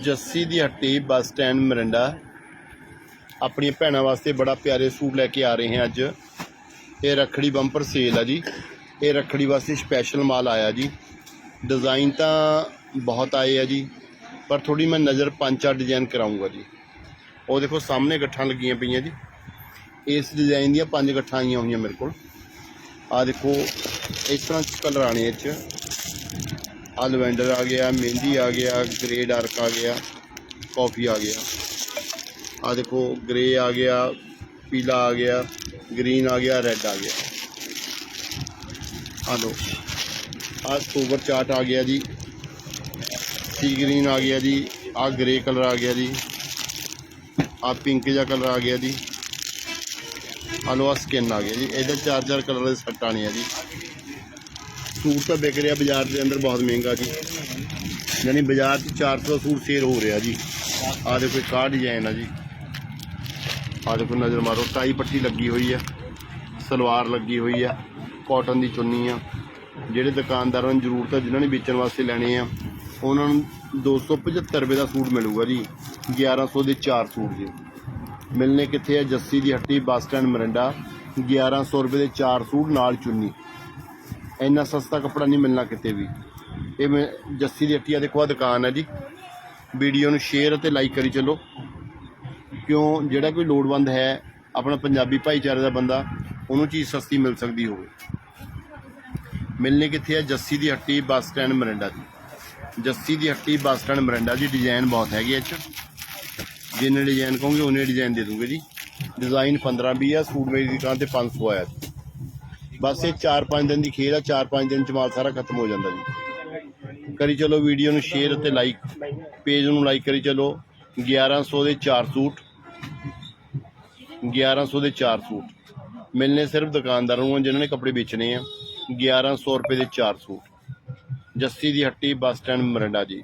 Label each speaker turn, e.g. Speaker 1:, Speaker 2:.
Speaker 1: ਜੱਸੀ ਦੀ ਹੱਟੀ bus stand Mirinda. ਆਪਣੀਆਂ ਭੈਣਾਂ ਵਾਸਤੇ ਬੜਾ ਪਿਆਰੇ ਸੂਟ ਲੈ ਕੇ ਆ ਰਹੇ ਹਾਂ ਅੱਜ। ਇਹ ਰੱਖੜੀ ਬੰਪਰ ਸੇਲ ਆ ਜੀ। ਇਹ ਰੱਖੜੀ ਵਾਸਤੇ ਸਪੈਸ਼ਲ ਮਾਲ ਆਇਆ ਜੀ। ਡਿਜ਼ਾਈਨ ਤਾਂ ਬਹੁਤ ਆਏ ਆ ਜੀ। ਪਰ ਥੋੜੀ ਮੈਂ ਨਜ਼ਰ ਪੰਜ ਚਾਰ ਡਿਜ਼ਾਈਨ ਕਰਾਉਂਗਾ ਜੀ। ਉਹ ਦੇਖੋ ਸਾਹਮਣੇ ਗੱਠਾਂ ਲੱਗੀਆਂ ਪਈਆਂ ਜੀ। ਇਸ ਡਿਜ਼ਾਈਨ ਦੀਆਂ ਪੰਜ ਗੱਠਾਂ ਆਈਆਂ ਹੋਈਆਂ ਮੇਰੇ ਕੋਲ। ਆ ਦੇਖੋ, ਇਸ ਤਰ੍ਹਾਂ ਕਲਰ ਆਣੇ ਇਹ 'ਚ। ਆ ਲਵੈਂਡਰ ਆ ਗਿਆ, ਮਹਿੰਦੀ ਆ ਗਿਆ ਗ੍ਰੇ ਡਾਰਕ ਆ ਗਿਆ, ਕਾਫੀ ਆ ਗਿਆ। ਆ ਦੇਖੋ, ਗ੍ਰੇ ਆ ਗਿਆ, ਪੀਲਾ ਆ ਗਿਆ, ਗ੍ਰੀਨ ਆ ਗਿਆ, ਰੈੱਡ ਆ ਗਿਆ। ਆ ਲੋ ਆ ਸੋਵਰ ਚਾਟ ਆ ਗਿਆ ਜੀ। ਸੀ ਗ੍ਰੀਨ ਆ ਗਿਆ ਜੀ, ਆ ਗ੍ਰੇ ਕਲਰ ਆ ਗਿਆ ਜੀ। ਆ ਪਿੰਕ ਜਿਹਾ ਕਲਰ ਆ ਗਿਆ ਜੀ। ਆ ਲੋ ਆ ਸਕਿਨ ਆ ਗਿਆ ਜੀ। ਇਹਦੇ ਚਾਰ ਚਾਰ ਕਲਰ ਦੇ ਸੈੱਟ ਆਣੇ ਆ ਜੀ। ਸੂਟ ਤਾਂ ਵਿਕ ਰਿਹਾ ਬਾਜ਼ਾਰ ਦੇ ਅੰਦਰ ਬਹੁਤ ਮਹਿੰਗਾ ਜੀ। ਯਾਨੀ ਬਾਜ਼ਾਰ 'ਚ 400 ਸੂਟ ਸੇਲ ਹੋ ਰਿਹਾ ਜੀ। ਆਹ ਦੇਖੋ ਇੱਕ ਆਹ ਡਿਜ਼ਾਈਨ ਆ ਜੀ। ਆਹ ਦੇਖੋ ਨਜ਼ਰ ਮਾਰੋ, ਟਾਈ ਪੱਟੀ ਲੱਗੀ ਹੋਈ ਆ, ਸਲਵਾਰ ਲੱਗੀ ਹੋਈ ਆ ਕਾਟਨ ਦੀ ਚੁੰਨੀ ਆ। ਜਿਹੜੇ ਦੁਕਾਨਦਾਰਾਂ ਨੂੰ ਜ਼ਰੂਰਤ ਹੈ ਜਿਨ੍ਹਾਂ ਨੇ ਵੇਚਣ ਵਾਸਤੇ ਲੈਣੇ ਆ, ਉਹਨਾਂ ਨੂੰ 275 ਰੁਪਏ ਦਾ ਸੂਟ ਮਿਲੂਗਾ ਜੀ। 1100 ਦੇ 4 ਸੂਟ ਜੀ। ਮਿਲਨੇ ਕਿੱਥੇ ਆ? ਜੱਸੀ ਦੀ ਹੱਟੀ, ਬੱਸ ਸਟੈਂਡ, ਮਰਿੰਡਾ। 1100 ਰੁਪਏ ਦੇ 4 ਸੂਟ, ਨਾਲ ਚੁੰਨੀ। ਇੰਨਾ ਸਸਤਾ ਕੱਪੜਾ ਨਹੀਂ ਮਿਲਣਾ ਕਿਤੇ ਵੀ। ਇਹ ਮੈਂ ਜੱਸੀ ਦੀ ਹੱਟੀਆ ਦੇਖੋ ਆ ਦੁਕਾਨ ਹੈ ਜੀ। ਵੀਡੀਓ ਨੂੰ ਸ਼ੇਅਰ ਅਤੇ ਲਾਈਕ ਕਰੀ ਚੱਲੋ। ਕਿਉਂ? ਜਿਹੜਾ ਕੋਈ ਲੋੜਵੰਦ ਹੈ, ਆਪਣਾ ਪੰਜਾਬੀ ਭਾਈਚਾਰੇ ਦਾ ਬੰਦਾ, ਉਹਨੂੰ ਚੀਜ਼ ਸਸਤੀ ਮਿਲ ਸਕਦੀ ਹੋਵੇ। ਮਿਲਨੇ ਕਿੱਥੇ ਹੈ ਜੱਸੀ ਦੀ ਹੱਟੀ ਬੱਸ ਸਟੈਂਡ ਮਰਿੰਡਾ ਜੀ ਜੱਸੀ ਦੀ ਹੱਟੀ ਬੱਸ ਸਟੈਂਡ ਮਰਿੰਡਾ ਜੀ ਡਿਜ਼ਾਈਨ ਬਹੁਤ ਹੈਗੇ ਇਹ ਜਿੰਨੇ ਡਿਜ਼ਾਈਨ ਕਹੋਗੇ, ਉਹਨੇ ਡਿਜ਼ਾਈਨ ਦੇ ਦੂੰਗੇ ਜੀ। ਡਿਜ਼ਾਈਨ 15 20 ਆ, ਸੂਟ ਮੇਰੀ ਦੁਕਾਨ ਤੇ 500 ਆਇਆ ਬਸ ਇਹ 4-5 ਦਿਨ ਦੀ ਖੇਡ ਆ 4-5 ਦਿਨ ਚ ਮਾਲ ਸਾਰਾ ਖਤਮ ਹੋ ਜਾਂਦਾ ਜੀ। ਕਰੀ ਚਲੋ ਵੀਡੀਓ ਨੂੰ ਸ਼ੇਅਰ ਅਤੇ ਲਾਈਕ ਪੇਜ ਨੂੰ ਲਾਈਕ ਕਰੀ ਚਲੋ। 1100 ਦੇ 4 ਸੂਟ। 1100 ਦੇ 4 ਸੂਟ। ਮਿਲਨੇ ਸਿਰਫ ਦੁਕਾਨਦਾਰਾਂ ਨੂੰ ਜਿਨ੍ਹਾਂ ਨੇ ਕੱਪੜੇ ਵੇਚਣੇ ਆ। 1100 ਰੁਪਏ ਦੇ 4 ਸੂਟ। ਜੱਸੀ ਦੀ ਹੱਟੀ ਬੱਸ ਸਟੈਂਡ ਮਰਿੰਡਾ ਜੀ।